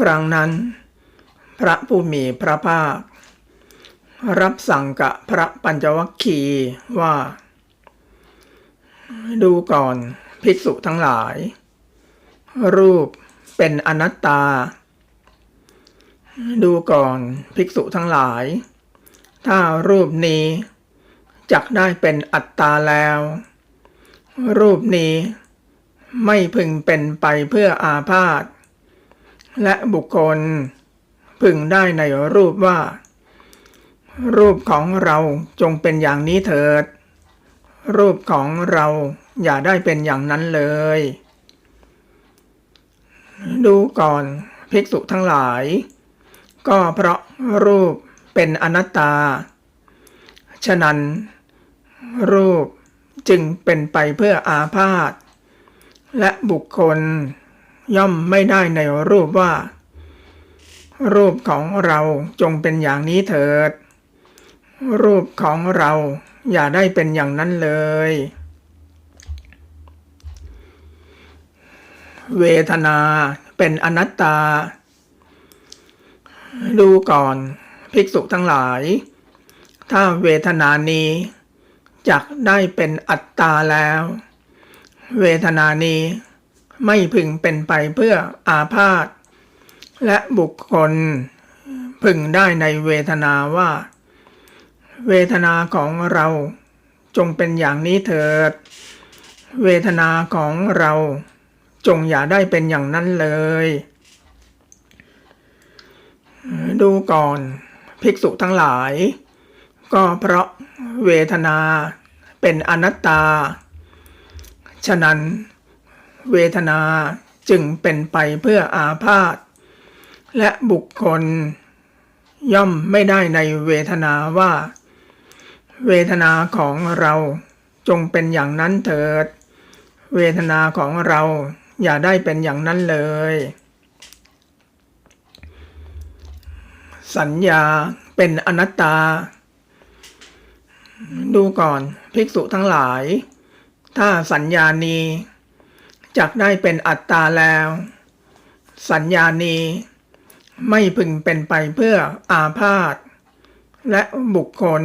ครั้งนั้น พระผู้มีพระภาค รับสั่งกับพระปัญจวัคคีย์ว่า ดูก่อนภิกษุทั้งหลาย รูปเป็นอนัตตา ดูก่อนภิกษุทั้งหลาย ถ้ารูปนี้จักได้เป็นอัตตาแล้ว รูปนี้ไม่พึงเป็นไปเพื่ออาพาธ และบุคคล พึงได้ในรูปว่า รูปของเราจงเป็นอย่างนี้เถิด รูปของเราอย่าได้เป็นอย่างนั้นเลย ดูก่อนภิกษุทั้งหลาย ก็เพราะรูปเป็นอนัตตา ฉะนั้น รูปจึงเป็นไปเพื่ออาพาธและบุคคล ย่อมไม่ได้ในรูปว่า รูปของเราจงเป็นอย่างนี้เถิด รูปของเราอย่าได้เป็นอย่างนั้นเลย เวทนาเป็นอนัตตา ดูก่อนภิกษุทั้งหลาย ถ้าเวทนานี้จักได้เป็นอัตตาแล้ว เวทนานี้ ไม่พึงเป็นไปเพื่ออาพาธและบุคคลพึงได้ในเวทนาว่า เวทนาของเราจงเป็นอย่างนี้เถิด เวทนาของเราจงอย่าได้เป็นอย่างนั้นเลย ดูก่อนภิกษุทั้งหลาย ก็เพราะเวทนาเป็นอนัตตา ฉะนั้น เวทนาจึงเป็นไปเพื่ออาพาธและบุคคล ย่อมไม่ได้ในเวทนาว่า เวทนาของเราจงเป็นอย่างนั้นเถิด เวทนาของเราอย่าได้เป็นอย่างนั้นเลย สัญญาเป็นอนัตตา ดูก่อนภิกษุทั้งหลาย ถ้าสัญญานี้ จักได้เป็นอัตตาแล้ว สัญญานี้ ไม่พึงเป็นไปเพื่ออาพาธและบุคคล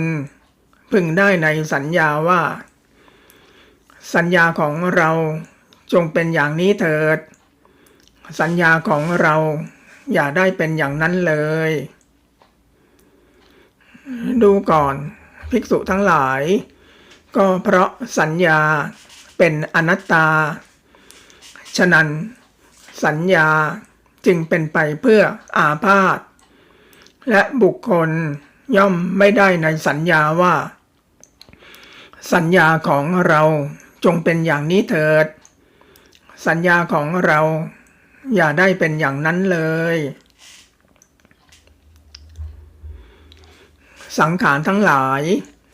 พึงได้ในสัญญาว่า สัญญาของเราจงเป็นอย่างนี้เถิด สัญญาของเราอย่าได้เป็นอย่างนั้นเลย ดูก่อนภิกษุทั้งหลาย ก็เพราะสัญญาเป็นอนัตตา ฉะนั้น สัญญาจึงเป็นไปเพื่ออาพาธและบุคคลย่อมไม่ได้ในสัญญาว่า สัญญาของเราจงเป็นอย่างนี้เถิด สัญญาของเราอย่าได้เป็นอย่างนั้นเลย สังขารทั้งหลาย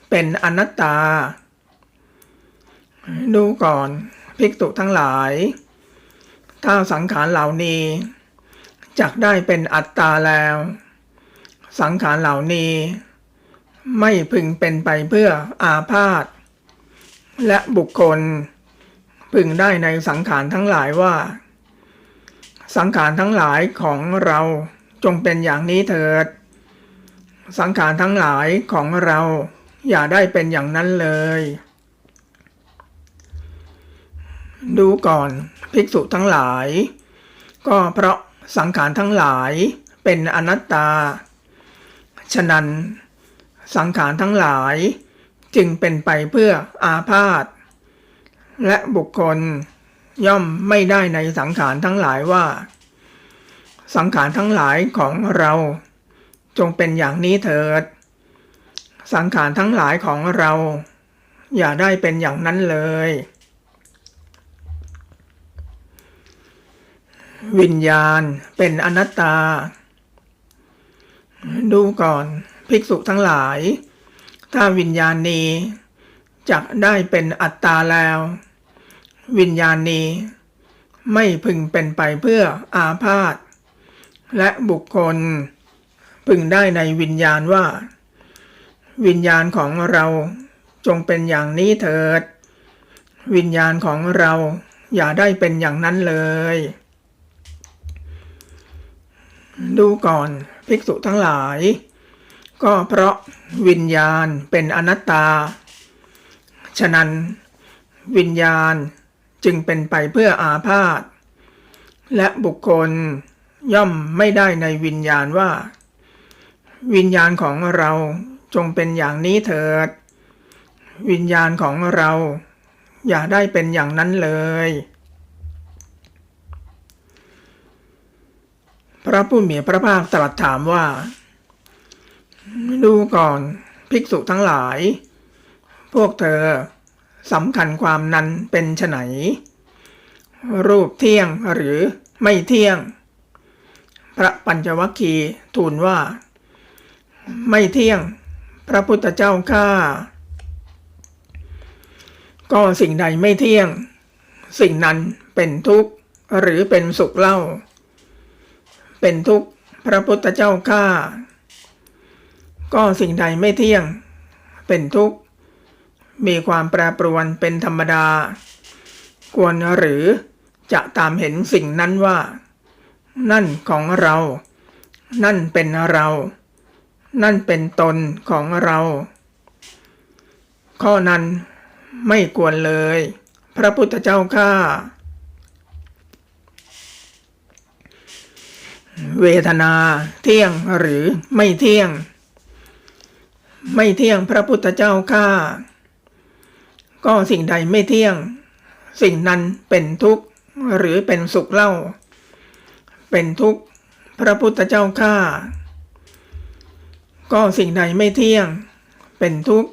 เป็นอนัตตา ดูก่อนภิกษุทั้งหลาย ถ้าสังขารเหล่านี้จักได้เป็นอัตตาแล้ว สังขารเหล่านี้ ไม่พึงเป็นไปเพื่ออาพาธและบุคคลพึงได้ในสังขารทั้งหลายว่า สังขารทั้งหลายของเราจงเป็นอย่างนี้เถิด สังขารทั้งหลายของเราอย่าได้เป็นอย่างนั้นเลย ดูก่อน ภิกษุทั้งหลาย ก็เพราะสังขารทั้งหลายเป็นอนัตตา ฉะนั้นสังขารทั้งหลายจึงเป็นไปเพื่ออาพาธและบุคคลย่อมไม่ได้ในสังขารทั้งหลายว่า สังขารทั้งหลายของเรา จงเป็นอย่างนี้เถิด สังขารทั้งหลายของเรา อย่าได้เป็นอย่างนั้นเลย วิญญาณเป็นอนัตตา ดูก่อนภิกษุทั้งหลาย ถ้าวิญญาณนี้จักได้เป็นอัตตาแล้ว วิญญาณนี้ ไม่พึงเป็นไปเพื่ออาพาธและบุคคล พึงได้ในวิญญาณว่า วิญญาณของเราจงเป็นอย่างนี้เถิด วิญญาณของเราอย่าได้เป็นอย่างนั้นเลย ดูก่อนภิกษุทั้งหลาย ก็เพราะวิญญาณเป็นอนัตตา ฉะนั้น วิญญาณจึงเป็นไปเพื่ออาพาธและบุคคลย่อมไม่ได้ในวิญญาณว่า วิญญาณของเราจงเป็นอย่างนี้เถิด วิญญาณของเราอย่าได้เป็นอย่างนั้นเลย พระผู้มีพระภาคตรัสถามว่า ดูก่อนภิกษุทั้งหลาย พวกเธอสำคัญความนั้นเป็นไฉนรูปเที่ยงหรือไม่เที่ยง พระปัญจวัคคีย์ทูลว่า ไม่เที่ยง พระพุทธเจ้าข้าก็สิ่งใดไม่เที่ยง สิ่งนั้นเป็นทุกข์หรือเป็นสุขเล่า เป็นทุกข์พระพุทธเจ้าข้าก็สิ่งใดไม่เที่ยง เป็นทุกข์ มีความแปรปรวนเป็นธรรมดา ควรหรือจะตามเห็นสิ่งนั้นว่า นั่นของเรา นั่นเป็นเรา นั่นเป็นตนของเรา ข้อนั้นไม่ควรเลย พระพุทธเจ้าข้า เวทนาเที่ยงหรือไม่เที่ยง ไม่เที่ยงพระพุทธเจ้าข้าก็สิ่งใดไม่เที่ยง สิ่งนั้นเป็นทุกข์หรือเป็นสุขเล่า เป็นทุกข์พระพุทธเจ้าข้าก็สิ่งใดไม่เที่ยง เป็นทุกข์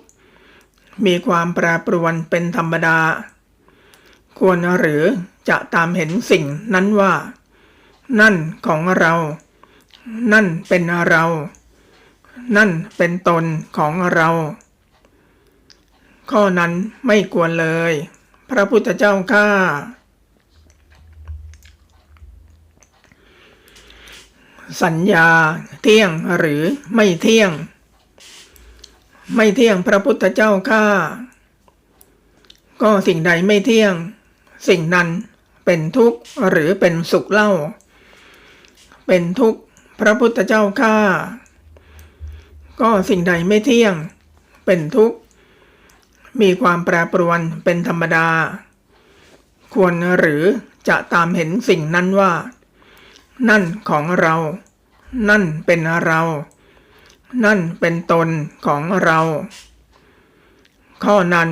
มีความแปรปรวนเป็นธรรมดา ควรหรือจะตามเห็นสิ่งนั้นว่า นั่นของเรา นั่นเป็นเรา นั่นเป็นตนของเรา ข้อนั้นไม่ควรเลย พระพุทธเจ้าข้าสัญญาเที่ยงหรือไม่เที่ยง ไม่เที่ยงพระพุทธเจ้าข้าก็สิ่งใดไม่เที่ยง สิ่งนั้นเป็นทุกข์หรือเป็นสุขเล่า เป็นทุกข์พระพุทธเจ้าข้าก็สิ่งใดไม่เที่ยง เป็นทุกข์ มีความแปรปรวนเป็นธรรมดา ควรหรือจะตามเห็นสิ่งนั้นว่า นั่นของเรา นั่นเป็นเรา นั่นเป็นตนของเรา ข้อนั้น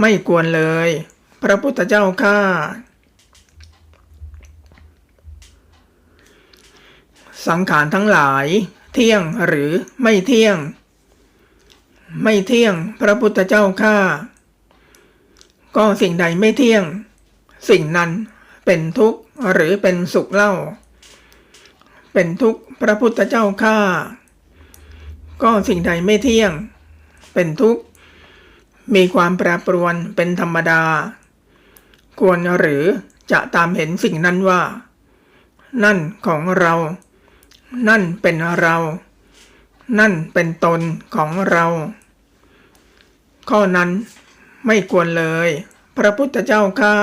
ไม่ควรเลย พระพุทธเจ้าข้า สังขารทั้งหลาย เที่ยงหรือไม่เที่ยง ไม่เที่ยงพระพุทธเจ้าข้าก็สิ่งใดไม่เที่ยง สิ่งนั้นเป็นทุกข์หรือเป็นสุขเล่า เป็นทุกข์พระพุทธเจ้าข้าก็สิ่งใดไม่เที่ยง เป็นทุกข์มีความแปรปรวนเป็นธรรมดา ควรหรือจะตามเห็นสิ่งนั้นว่า นั่นของเรา นั่นเป็นเรา นั่นเป็นตนของเรา ข้อนั้นไม่ควรเลย พระพุทธเจ้าข้า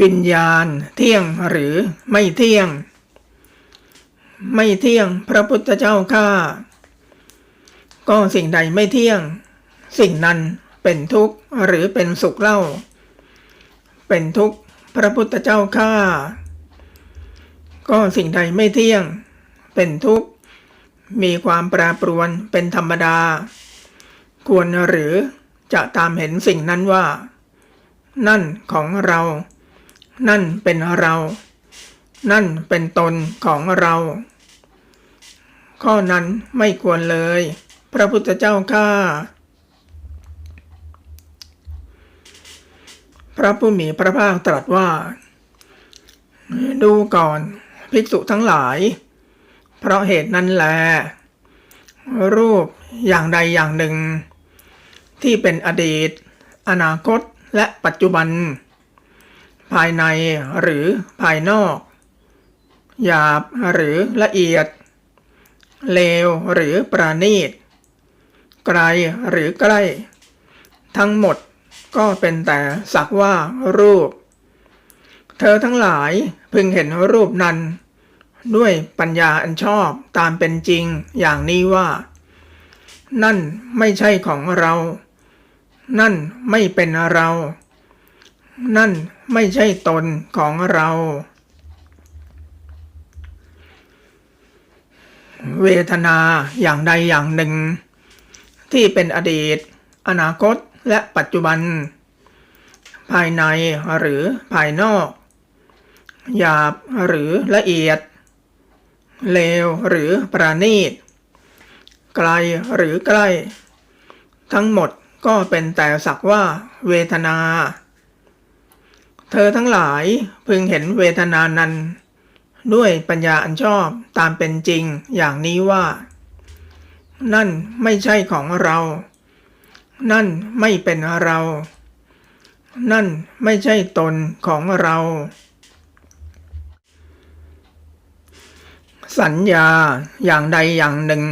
วิญญาณเที่ยงหรือไม่เที่ยง ไม่เที่ยงพระพุทธเจ้าข้าก็สิ่งใดไม่เที่ยง สิ่งนั้นเป็นทุกข์หรือเป็นสุขเล่า เป็นทุกข์ พระพุทธเจ้าข้าก็สิ่งใดไม่เที่ยง เป็นทุกข์ มีความแปรปรวนเป็นธรรมดา ควรหรือจะตามเห็นสิ่งนั้นว่า นั่นของเรา นั่นเป็นเรา นั่นเป็นตนของเรา ข้อนั้นไม่ควรเลย พระพุทธเจ้าข้า พระผู้มีพระภาคตรัสว่า ดูก่อนภิกษุทั้งหลาย เพราะเหตุนั้นแล รูปอย่างใดอย่างหนึ่ง ที่เป็นอดีต อนาคตและปัจจุบัน ภายในหรือภายนอก หยาบหรือละเอียด เลวหรือประณีต ไกลหรือใกล้ ทั้งหมด ก็เป็นแต่สักว่ารูป เธอทั้งหลายพึงเห็นรูปนั้น ด้วยปัญญาอันชอบตามเป็นจริงอย่างนี้ว่า นั่นไม่ใช่ของเรา นั่นไม่เป็นเรา นั่นไม่ใช่ตนของเรา เวทนาอย่างใดอย่างหนึ่ง ที่เป็นอดีต อนาคต และปัจจุบัน ภายในหรือภายนอก หยาบหรือละเอียด เลวหรือประณีต ไกลหรือใกล้ ทั้งหมดก็เป็นแต่สักว่าเวทนา เธอทั้งหลายพึงเห็นเวทนานั้น ด้วยปัญญาอันชอบตามเป็นจริงอย่างนี้ว่า นั่นไม่ใช่ของเรา นั่นไม่เป็นเรา นั่นไม่ใช่ตนของเรา สัญญาอย่างใดอย่างหนึ่ง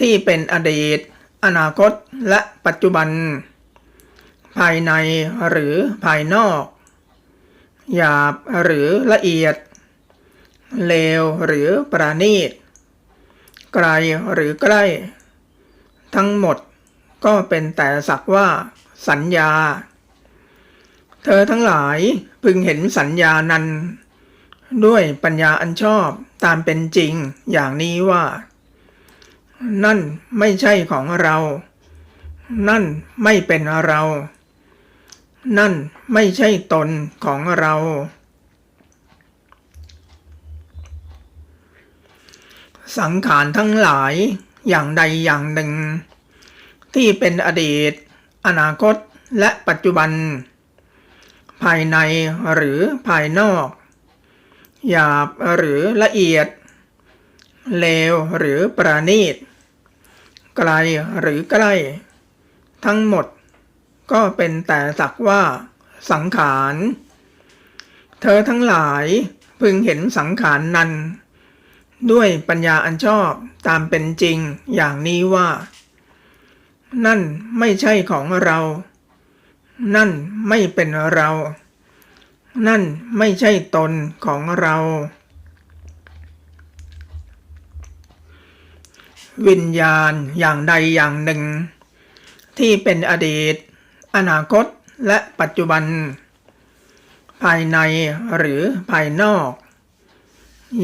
ที่เป็นอดีต อนาคตและปัจจุบัน ภายในหรือภายนอก หยาบหรือละเอียด เลวหรือประณีต ไกลหรือใกล้ ทั้งหมด ก็เป็นแต่สักว่า สัญญา เธอทั้งหลายพึงเห็นสัญญานั้น ด้วยปัญญาอันชอบตามเป็นจริงอย่างนี้ว่า นั่นไม่ใช่ของเรา นั่นไม่เป็นเรา นั่นไม่ใช่ตนของเราสังขารทั้งหลายอย่างใดอย่างหนึ่ง ที่เป็นอดีต อนาคต และปัจจุบัน ภายในหรือภายนอก หยาบหรือละเอียด เลวหรือประณีต ไกลหรือใกล้ ทั้งหมดก็เป็นแต่สักว่า สังขาร เธอทั้งหลายพึงเห็นสังขารนั้น ด้วยปัญญาอันชอบตามเป็นจริงอย่างนี้ว่า นั่นไม่ใช่ของเรา นั่นไม่เป็นเรา นั่นไม่ใช่ตนของเรา วิญญาณอย่างใดอย่างหนึ่ง ที่เป็นอดีต อนาคตและปัจจุบัน ภายในหรือภายนอก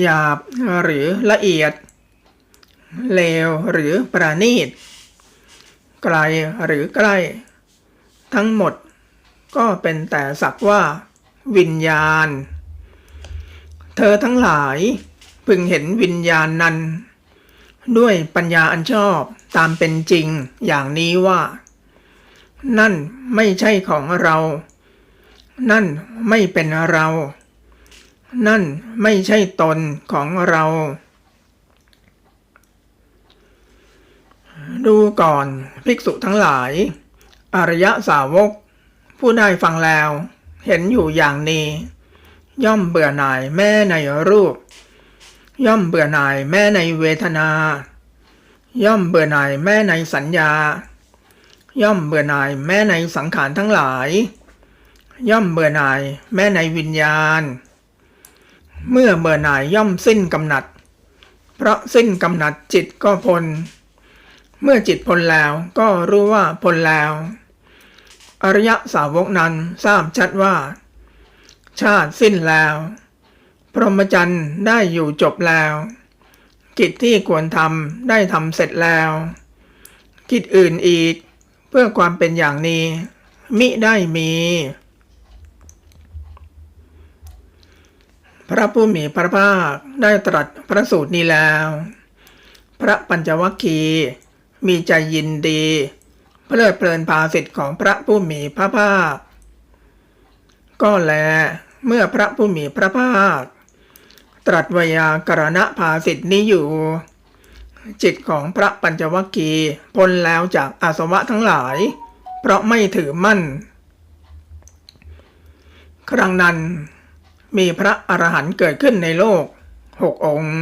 หยาบหรือละเอียด เลวหรือประณีต ไกลหรือใกล้ ทั้งหมดก็เป็นแต่สักว่า วิญญาณ เธอทั้งหลาย พึงเห็นวิญญาณนั้น ด้วยปัญญาอันชอบตามเป็นจริงอย่างนี้ว่า นั่นไม่ใช่ของเรา นั่นไม่เป็นเรา นั่นไม่ใช่ตนของเรา ดูก่อนภิกษุทั้งหลาย อริยสาวก ผู้ได้ฟังแล้ว เห็นอยู่อย่างนี้ ย่อมเบื่อหน่ายแม่ในรูป ย่อมเบื่อหน่ายแม่ในเวทนา ย่อมเบื่อหน่ายแม่ในสัญญา ย่อมเบื่อหน่ายแม่ในสังขารทั้งหลาย ย่อมเบื่อหน่ายแม่ในวิญญาณ เมื่อเบื่อหน่ายย่อมสิ้นกำหนัด เพราะสิ้นกำหนัดจิตก็พ้น เมื่อจิตพ้นแล้วก็รู้ว่าพ้นแล้ว อริยสาวกนั้นทราบชัดว่า ชาติสิ้นแล้ว พรหมจรรย์ได้อยู่จบแล้ว กิจที่ควรทำได้ทำเสร็จแล้ว กิจอื่นอีกเพื่อความเป็นอย่างนี้ มิได้มี พระผู้มีพระภาคได้ตรัสพระสูตรนี้แล้ว พระปัญจวัคคีย์ มีใจยินดี เพลิดเพลินภาสิทธิ์ของพระผู้มีพระภาค ก็แล เมื่อพระผู้มีพระภาค ตรัสวยากรณะภาสิทธินี้อยู่ จิตของพระปัญจวัคคีย์พ้นแล้วจากอาสวะทั้งหลาย เพราะไม่ถือมั่น ครั้งนั้นมีพระอรหันต์เกิดขึ้นในโลกหกองค์